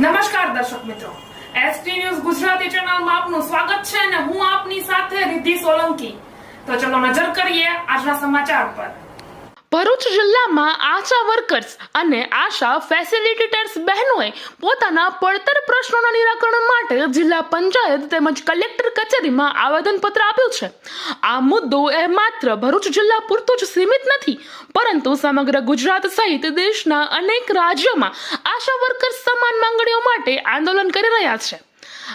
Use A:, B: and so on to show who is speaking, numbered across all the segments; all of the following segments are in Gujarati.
A: નમસ્કાર દર્શક મિત્રો. એસટી ન્યૂઝ ગુજરાતી ચેનલમાં આપનું સ્વાગત છે અને હું આપની સાથે રિદ્ધિ સોલંકી. તો ચલો નજર કરીએ આજના સમાચાર પર. ભરૂચ જિલ્લામાં આશા વર્કર્સ અને આશા ફેસિલિટેટર્સ બહેનોએ પોતાના પડતર પ્રશ્નોના નિરાકરણ માટે જિલ્લા પંચાયત તેમજ કલેક્ટર કચેરીમાં આવેદનપત્ર આપ્યું છે. આ મુદ્દો એ માત્ર ભરૂચ જિલ્લા પૂરતો જ સીમિત નથી, પરંતુ સમગ્ર ગુજરાત સહિત દેશના અનેક રાજ્યોમાં આશા વર્કર્સ સમાન માંગણીઓ માટે આંદોલન કરી રહ્યા છે.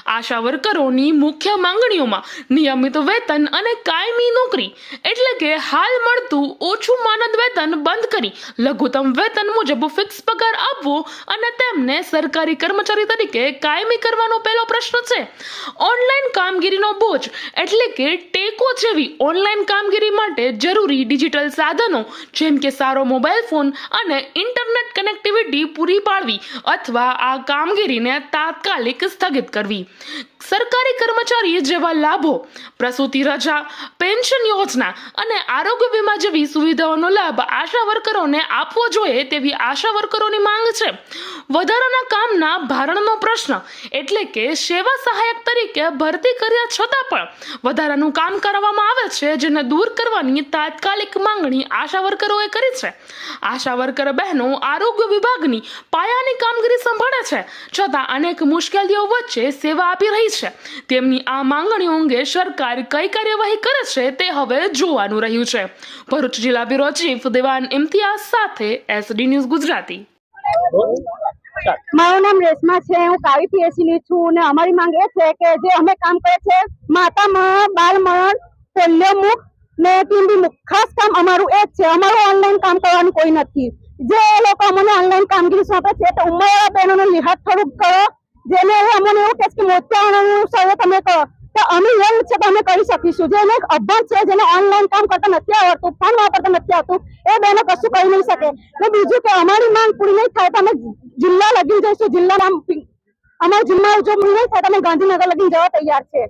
A: આશા વર્કરોની મુખ્ય માંગણીઓમાં નિયમિત વેતન અને કાયમી નોકરી એટલે કે હાલ મળતું ઓછું માનદ વેતન બંધ કરી લઘુત્તમ વેતન મુજબ ફિક્સ પગાર આપવો અને તેમને સરકારી કર્મચારી તરીકે કાયમી કરવાનો પહેલો પ્રશ્ન છે. ઓનલાઈન કામગીરીનો બોજ એટલે કે ટેકો જેવી ઓનલાઈન કામગીરી માટે જરૂરી ડિજિટલ સાધનો જેમ કે સારો મોબાઈલ ફોન અને ઇન્ટરનેટ કનેક્ટિવિટી પૂરી પાડવી અથવા આ કામગીરીને તાત્કાલિક સ્થગિત કરવી. સરકારી કર્મચારી જેવા લાભો, પ્રસૂતિ રજા, પેન્શન યોજના અને આરોગ્ય વીમા જેવી સુવિધાઓનો લાભ આશા વર્કરોને આપવો જોઈએ તેવી આશા વર્કરોની માંગ છે. વધારાના કામના ભારણનો પ્રશ્ન, એટલે કે સેવા સહાયક તરીકે ભરતી કર્યા છતાં પણ વધારાનું કામ કરવામાં આવે છે, જેને દૂર કરવાની તાત્કાલિક માંગણી આશા વર્કરોએ કરી છે. આશા વર્કર બહેનો આરોગ્ય વિભાગની પાયાની કામગીરી સંભાળે છે, છતાં અનેક મુશ્કેલીઓ વચ્ચે સેવા આપી રહી છે. તેમની આ માંગણીઓ અંગે સરકાર કઈ કાર્યવાહી કરે છે તે હવે જોવાનું રહ્યું છે. ભરૂચ જિલ્લા બ્યુરો ચીફ દેવાન ઇમ્તિયાઝ સાથે એસડી ન્યૂઝ ગુજરાતી.
B: મારું નામ રેશમા છે, હું કાવી પીએસસી ની છું અને અમારી માંગ એ છે કે જે અમે કામ કરે છે માતા મરણ બાળ મરણ મુખ ને ટીબી મુખ ખાસ કામ અમારું એ જ છે. અમારું ઓનલાઈન કામ કરવાનું કોઈ નથી. જે લોકો અમને ઓનલાઈન કામગીરી સોંપે છે તો ઉમરવાળા બહેનોનો લિહાજ થોડુંક કરો. જેને અમને એવું કહે કે મોતિયાનું સર્વે તમે કરો. તો અમે યંગ છે તો અમે કરી શકીશું. જેને અભ્યાસ છે, જેને ઓનલાઈન કામ કરતા નથી આવડતું ફોન વાપરતા નથી આવતું એ બહેનો કશું કરી નહીં શકે. ને બીજું કે અમારી માંગ પૂરી નહીં થાય તો અમે જિલ્લા લગી જઈશું. જિલ્લા નામ અમારા જિલ્લા પૂરી નહીં થાય તો અમે ગાંધીનગર લગી જવા તૈયાર છે.